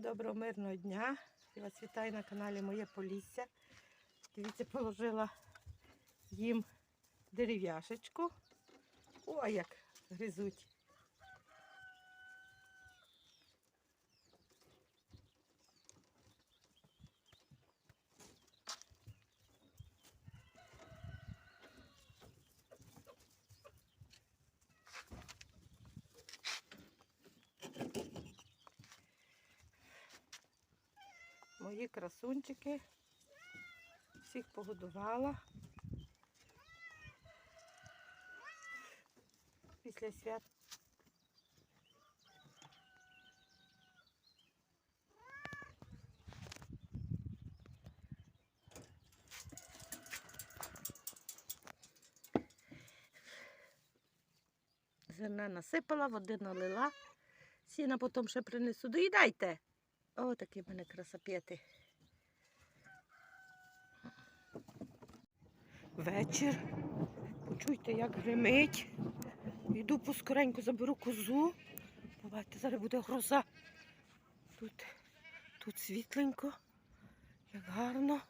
доброго мирного дня. Я вас вітаю на каналі Моє Полісся. Дивіться, положила їм дерев'яшечку. Ой, як гризуть. Мої красунчики. Всіх погодувала. Після свят. Зерна насипала, води налила. Сіна потім ще принесу. Доїдайте. О, такі в мене красопети. Вечір. Почуйте, як гримить. Йду поскоренько заберу козу. Побачите, зараз буде гроза. Тут, тут світленько, як гарно.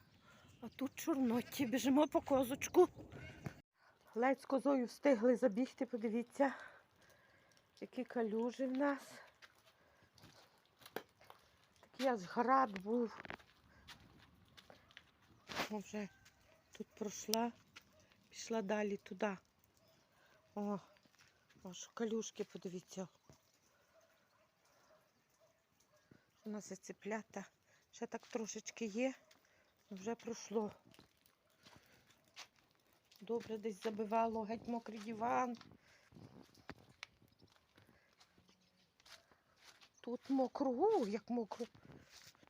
А тут чорноті. Біжимо по козочку. Ледь з козою встигли забігти, подивіться, які калюжі в нас. Такий аж град був. О, вже тут пройшла, пішла далі туди. О, аж калюшки, подивіться. У нас є цеплята. Ще так трошечки є, вже пройшло. Добре десь забивало, геть мокрий диван. Тут мокро, о, як мокро.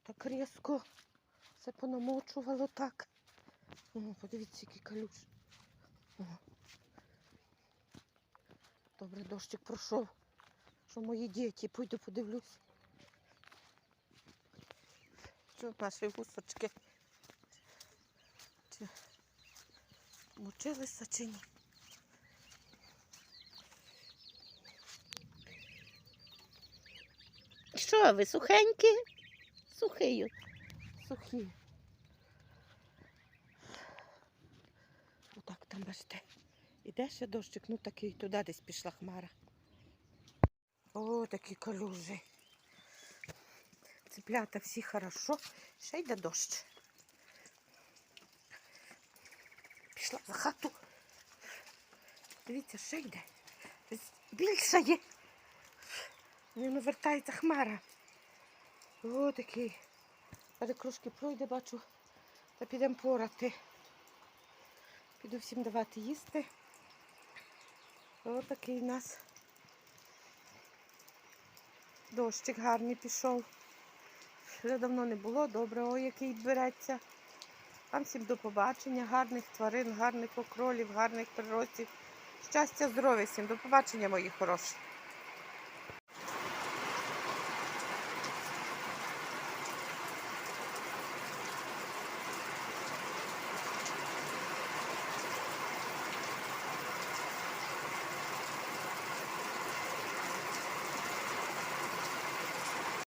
Так різко все понамочувало так. О, подивіться, який калюш. О. Добре, дощик пройшов. Що мої діти, пойду подивлюсь. Що наші гусочки? Чи мочилися чи ні? Що ви, сухенькі? Сухий. Сухі. Отак там бачите. Іде ще дощик, ну такий туди десь пішла хмара. О, такі калюжі. Цеплята всі хорошо. Ще йде дощ. Пішла за хату. Дивіться, ще йде. Десь Більше є. Воно вертається хмара. О, такий. Трошки пройде, бачу, та підемо порати. Піду всім давати їсти. О, такий у нас дощик гарний пішов. Вже давно не було, добре, ой, який береться. Вам всім до побачення, гарних тварин, гарних окролів, гарних приростів. Щастя, здоров'я всім. До побачення, мої хороші.